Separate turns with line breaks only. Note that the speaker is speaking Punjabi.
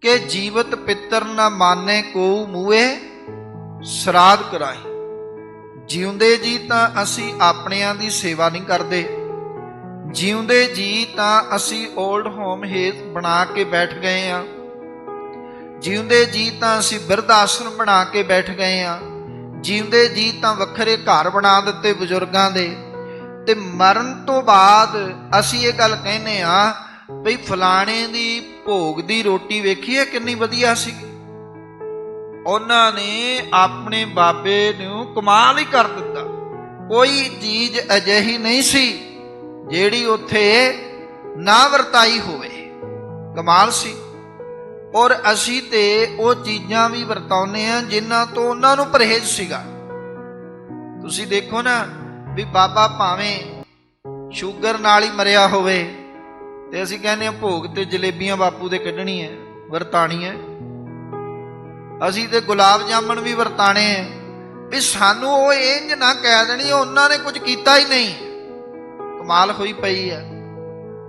ਕਿ ਜੀਵਤ ਪਿੱਤਰ ਨਾ ਮਾਨੇ ਕੋ ਮੂਏ ਸਰਾਧ ਕਰਾਈ। ਜਿਉਂਦੇ ਜੀ ਤਾਂ ਅਸੀਂ ਆਪਣਿਆਂ ਦੀ ਸੇਵਾ ਨਹੀਂ ਕਰਦੇ। ਜਿਉਂਦੇ ਜੀ ਤਾਂ ਅਸੀਂ 올ਡ ਹੋਮ ਹੇਤ ਬਣਾ ਕੇ ਬੈਠ ਗਏ ਆ। ਜਿਉਂਦੇ ਜੀ ਤਾਂ ਅਸੀਂ ਬਿਰਧ ਆਸ਼ਰਮ ਬਣਾ ਕੇ ਬੈਠ ਗਏ ਆ। ਜਿਉਂਦੇ ਜੀ ਤਾਂ ਵੱਖਰੇ ਘਰ ਬਣਾ ਦਿੱਤੇ ਬਜ਼ੁਰਗਾਂ ਦੇ। ਤੇ ਮਰਨ ਤੋਂ ਬਾਅਦ ਅਸੀਂ ਇਹ ਗੱਲ ਕਹਿੰਨੇ ਆ ਬਈ ਫਲਾਣੇ ਦੀ ਭੋਗ ਦੀ ਰੋਟੀ ਵੇਖੀਏ ਕਿੰਨੀ ਵਧੀਆ ਸੀ। ਉਹਨਾਂ ਨੇ ਆਪਣੇ ਬਾਬੇ ਨੂੰ ਕਮਾਲ ਹੀ ਕਰ ਦਿੱਤਾ। ਕੋਈ ਚੀਜ਼ ਅਜਿਹੀ ਨਹੀਂ ਸੀ ਜਿਹੜੀ ਉੱਥੇ ਨਾ ਵਰਤਾਈ ਹੋਵੇ। ਕਮਾਲ ਸੀ। ਔਰ ਅਸੀਂ ਤੇ ਉਹ ਚੀਜ਼ਾਂ ਵੀ ਵਰਤਾਉਨੇ ਆ ਜਿਨ੍ਹਾਂ ਤੋਂ ਉਹਨਾਂ ਨੂੰ ਪਰਹੇਜ਼ ਸੀਗਾ। ਤੁਸੀਂ ਦੇਖੋ ਨਾ ਵੀ ਬਾਬਾ ਭਾਵੇਂ ਸ਼ੂਗਰ ਨਾਲ ਹੀ ਮਰਿਆ ਹੋਵੇ ਤੇ ਅਸੀਂ ਕਹਿੰਦੇ ਆ ਭੋਗ ਤੇ ਜਲੇਬੀਆਂ ਬਾਪੂ ਦੇ ਕੱਢਣੀ ਹੈ ਵਰਤਾਣੀ ਹੈ ਅਸੀਂ ਤੇ ਗੁਲਾਬ ਜਾਮਣ ਵੀ ਵਰਤਾਣੇ ਹੈ ਵੀ ਸਾਨੂੰ ਉਹ ਇੰਜ ਨਾ ਕਹਿ ਦੇਣੀ, ਉਹਨਾਂ ਨੇ ਕੁਝ ਕੀਤਾ ਹੀ ਨਹੀਂ। ਕਮਾਲ ਹੋਈ ਪਈ ਹੈ